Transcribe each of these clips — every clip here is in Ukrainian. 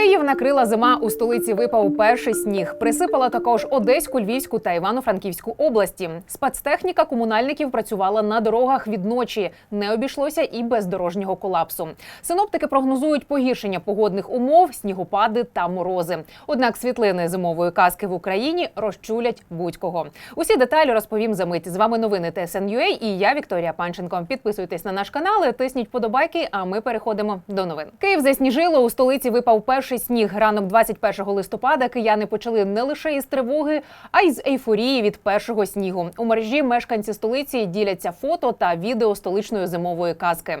Київ накрила зима у столиці. Випав перший сніг. Присипала також Одеську, Львівську та Івано-Франківську області. Спецтехніка комунальників працювала на дорогах від ночі. Не обійшлося і без дорожнього колапсу. Синоптики прогнозують погіршення погодних умов, снігопади та морози. Однак світлини зимової казки в Україні розчулять будь-кого. Усі деталі розповім за мить. З вами новини ТСНЮА і я Вікторія Панченко. Підписуйтесь на наш канал, тисніть подобайки. А ми переходимо до новин. Київ засніжило. У столиці випав перший сніг. Ранок 21 листопада кияни почали не лише із тривоги, а й з ейфорії від першого снігу. У мережі мешканці столиці діляться фото та відео столичної зимової казки.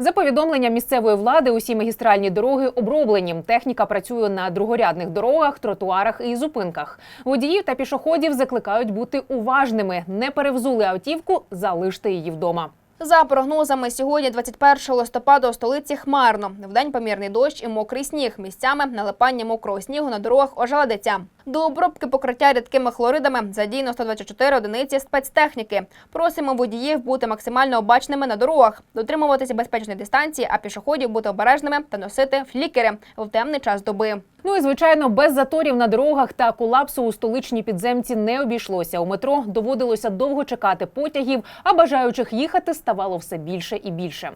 За повідомленням місцевої влади, усі магістральні дороги оброблені. Техніка працює на другорядних дорогах, тротуарах і зупинках. Водіїв та пішоходів закликають бути уважними. Не перевзули автівку, залиште її вдома. За прогнозами, сьогодні, 21 листопада, у столиці хмарно. Вдень помірний дощ і мокрий сніг. Місцями налипання мокрого снігу на дорогах ожеледиться. До обробки покриття рідкими хлоридами задіяно 124 одиниці спецтехніки. Просимо водіїв бути максимально обачними на дорогах, дотримуватися безпечної дистанції, а пішоходів бути обережними та носити флікери в темний час доби. Ну і звичайно, без заторів на дорогах та колапсу у столичній підземці не обійшлося. У метро доводилося довго чекати потягів, а бажаючих їхати ставало все більше і більше.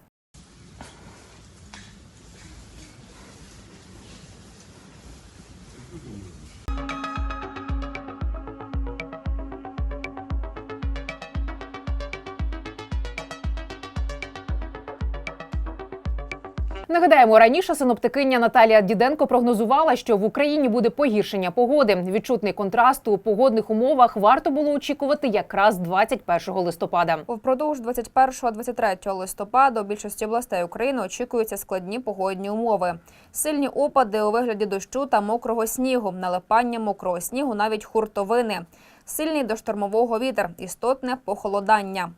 Нагадаємо, раніше синоптикиня Наталія Діденко прогнозувала, що в Україні буде погіршення погоди. Відчутний контраст у погодних умовах варто було очікувати якраз 21 листопада. Впродовж 21-23 листопада у більшості областей України очікуються складні погодні умови. Сильні опади у вигляді дощу та мокрого снігу, налипання мокрого снігу, навіть хуртовини, сильний до штормового вітер, істотне похолодання.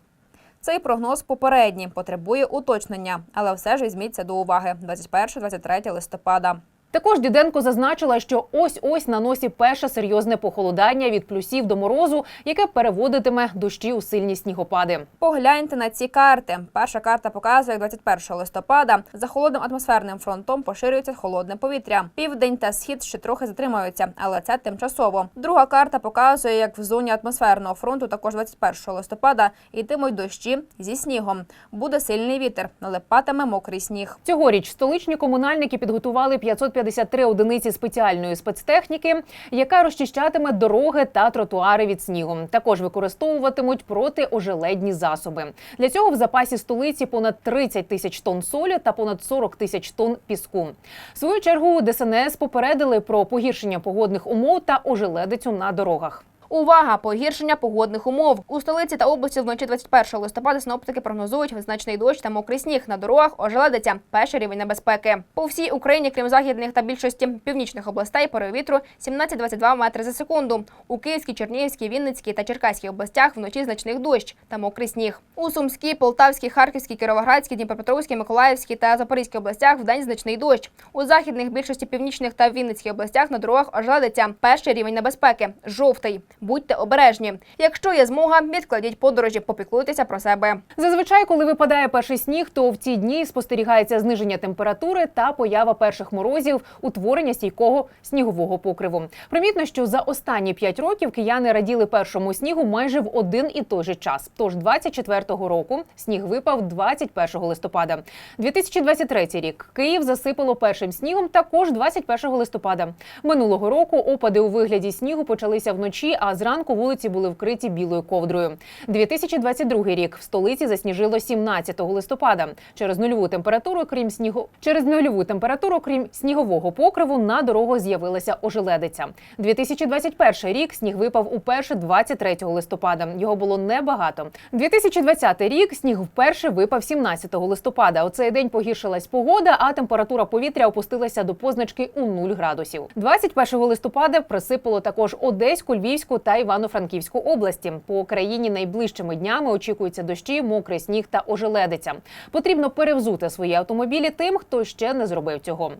Цей прогноз попередній, потребує уточнення, але все ж візьміться до уваги 21-23 листопада. Також Діденко зазначила, що ось ось на носі перше серйозне похолодання від плюсів до морозу, яке переводитиме дощі у сильні снігопади. Погляньте на ці карти. Перша карта показує, як 21 листопада за холодним атмосферним фронтом поширюється холодне повітря. Південь та схід ще трохи затримаються, але це тимчасово. Друга карта показує, як в зоні атмосферного фронту, також 21 листопада, йтимуть дощі зі снігом. Буде сильний вітер, налипатиме мокрий сніг. Цьогоріч столичні комунальники підготували 553 одиниці спеціальної спецтехніки, яка розчищатиме дороги та тротуари від снігу. Також використовуватимуть протиожеледні засоби. Для цього в запасі столиці понад 30 тисяч тонн солі та понад 40 тисяч тонн піску. В свою чергу ДСНС попередили про погіршення погодних умов та ожеледицю на дорогах. Увага! Погіршення погодних умов у столиці та області вночі 21 листопада синоптики прогнозують значний дощ та мокрий сніг на дорогах. Ожеледиться перший рівень небезпеки. По всій Україні, крім західних та більшості північних областей, порив вітру 17-22 метри за секунду. У Київській, Чернігівській, Вінницькій та Черкаській областях вночі значний дощ та мокрий сніг. У Сумській, Полтавській, Харківській, Кіровоградській, Дніпропетровській, Миколаївській та Запорізькій областях вдень значний дощ. У західних, більшості північних та Вінницькій областях на дорогах ожеледиться перший рівень небезпеки жовтий. Будьте обережні. Якщо є змога, відкладіть подорожі, попіклуйтеся про себе. Зазвичай, коли випадає перший сніг, то в ці дні спостерігається зниження температури та поява перших морозів, утворення стійкого снігового покриву. Примітно, що за останні 5 років кияни раділи першому снігу майже в один і той же час. Тож 24-го року сніг випав 21 листопада. 2023 рік Київ засипало першим снігом також 21 листопада. Минулого року опади у вигляді снігу почалися вночі, а зранку вулиці були вкриті білою ковдрою. 2022 рік в столиці засніжило 17 листопада. Через нульову температуру, крім снігу, через нульову температуру, крім снігового покриву, на дорогу з'явилася ожеледиця. 2021 рік сніг випав уперше 23 листопада. Його було небагато. 2020 рік сніг вперше випав 17 листопада. У цей день погіршилась погода, а температура повітря опустилася до позначки у 0 градусів. 21 листопада присипало також Одеську, Львівську та Івано-Франківську області. По країні найближчими днями очікуються дощі, мокрий сніг та ожеледиця. Потрібно перевзути свої автомобілі тим, хто ще не зробив цього.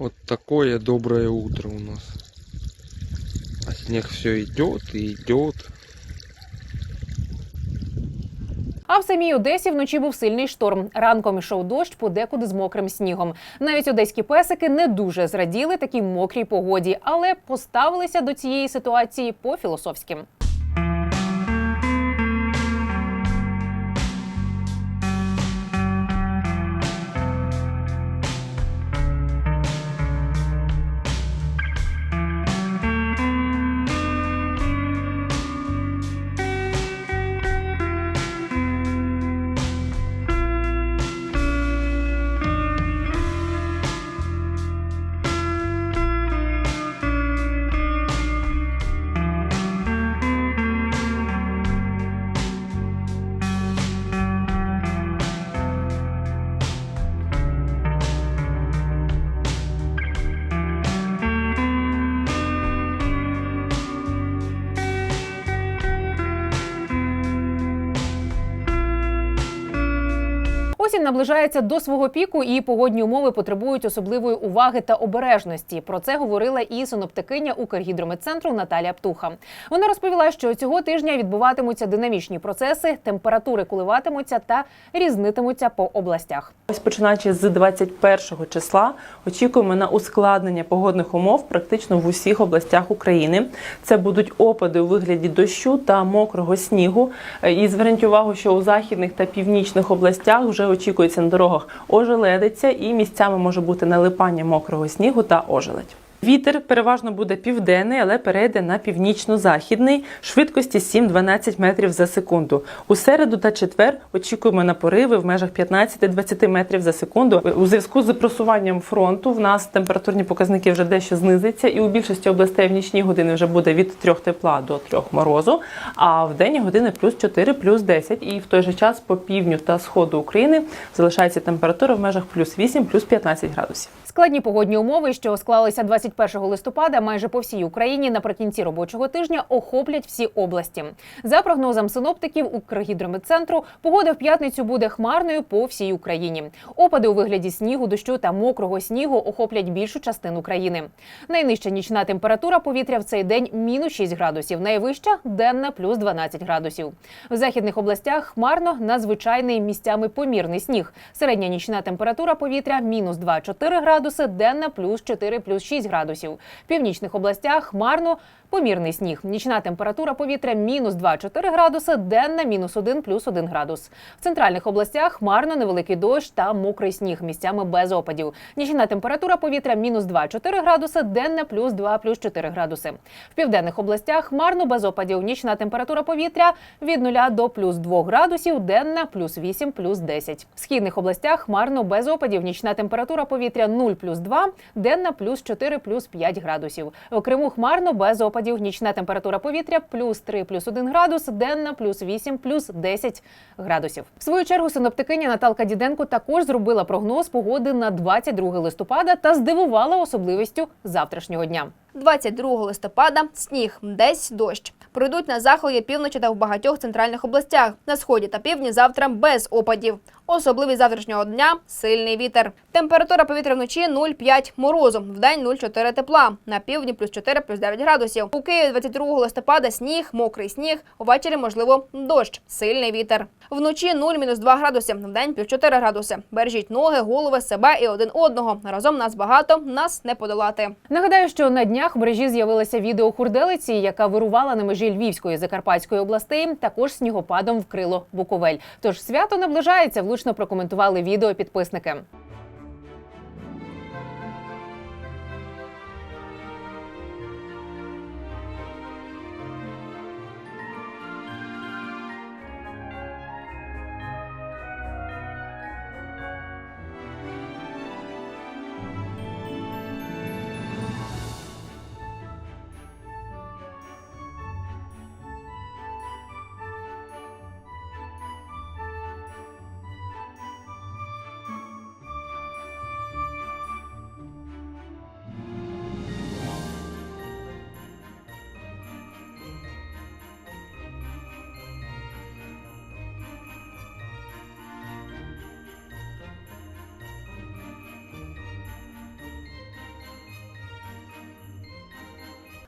Вот такое доброе утро у нас. А снег все идет и идет. А в самій Одесі вночі був сильний шторм. Ранком ішов дощ подекуди з мокрим снігом. Навіть одеські песики не дуже зраділи такій мокрій погоді, але поставилися до цієї ситуації по-філософськи. Осінь наближається до свого піку, і погодні умови потребують особливої уваги та обережності. Про це говорила і синоптикиня Укргідрометцентру Наталія Птуха. Вона розповіла, що цього тижня відбуватимуться динамічні процеси, температури коливатимуться та різнитимуться по областях. Ось починаючи з 21 числа, очікуємо на ускладнення погодних умов практично в усіх областях України. Це будуть опади у вигляді дощу та мокрого снігу. Е, І зверніть увагу, що у західних та північних областях вже очікується на дорогах ожеледиться і місцями може бути налипання мокрого снігу та ожеледь. Вітер переважно буде південний, але перейде на північно-західний швидкості 7-12 метрів за секунду. У середу та четвер очікуємо на пориви в межах 15-20 метрів за секунду. У зв'язку з просуванням фронту в нас температурні показники вже дещо знизяться, і у більшості областей в нічні години вже буде від 3 тепла до 3 морозу. А в денні години плюс 4, плюс 10. І в той же час по півдню та сходу України залишається температура в межах плюс 8, плюс 15 градусів. Складні погодні умови, що склалися 21 листопада, майже по всій Україні наприкінці робочого тижня охоплять всі області. За прогнозом синоптиків Укргідрометцентру, погода в п'ятницю буде хмарною по всій Україні. Опади у вигляді снігу, дощу та мокрого снігу охоплять більшу частину країни. Найнижча нічна температура повітря в цей день мінус 6 градусів, найвища денна плюс 12 градусів. В західних областях хмарно надзвичайний місцями помірний сніг. Середня нічна температура повітря мінус 2-4 градуси, денна плюс 4 плюс 6 градусів. В північних областях хмарно помірний сніг. Нічна температура повітря мінус 2-4 градуси, денна мінус 1 плюс 1 градус. В центральних областях хмарно невеликий дощ та мокрий сніг місцями без опадів. Нічна температура повітря мінус 2-4 градуси, денна плюс 2 плюс 4 градуси. В південних областях хмарно без опадів. Нічна температура повітря від 0 до плюс 2 градусів, денна плюс 8 плюс 10. В східних областях хмарно без опадів. Нічна температура повітря 0 0 плюс 2, денна плюс 4 плюс 5 градусів. В Криму хмарно без опадів. Нічна температура повітря плюс 3 плюс 1 градус, денна плюс 8 плюс 10 градусів. В свою чергу синоптикиня Наталка Діденко також зробила прогноз погоди на 22 листопада та здивувала особливістю завтрашнього дня. 22 листопада сніг, десь дощ. Пройдуть на заході, півночі та в багатьох центральних областях. На сході та півдні завтра без опадів. Особливість завтрашнього дня сильний вітер. Температура повітря вночі 0,5 морозу, вдень 0,4 тепла. На півдні плюс 4, плюс 9 градусів. У Києві 22 листопада сніг, мокрий сніг. Увечері можливо дощ, сильний вітер. Вночі 0-2 градуси, вдень плюс 4 градуси. Бережіть ноги, голови, себе і один одного. Разом нас багато, нас не подолати. Нагадаю, що на днях в мережі з'явилося відео хурделиці, яка вирувала на межі Львівської Закарпатської областей. Також снігопадом вкрило Буковель. Тож свято наближається. Влучно прокоментували відео підписники.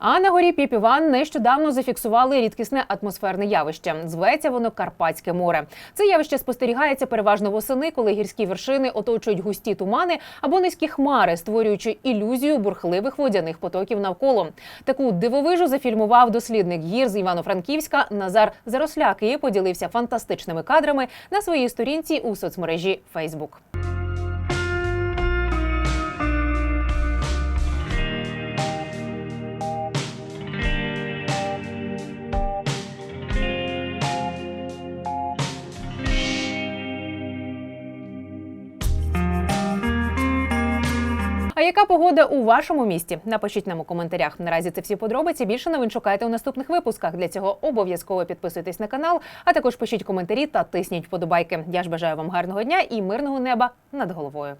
А на горі Піпіван нещодавно зафіксували рідкісне атмосферне явище. Зветься воно Карпатське море. Це явище спостерігається переважно восени, коли гірські вершини оточують густі тумани або низькі хмари, створюючи ілюзію бурхливих водяних потоків навколо. Таку дивовижу зафільмував дослідник гір з Івано-Франківська Назар Заросляк і поділився фантастичними кадрами на своїй сторінці у соцмережі Facebook. Яка погода у вашому місті? Напишіть нам у коментарях. Наразі це всі подробиці. Більше новин шукайте у наступних випусках. Для цього обов'язково підписуйтесь на канал, а також пишіть коментарі та тисніть вподобайки. Я ж бажаю вам гарного дня і мирного неба над головою.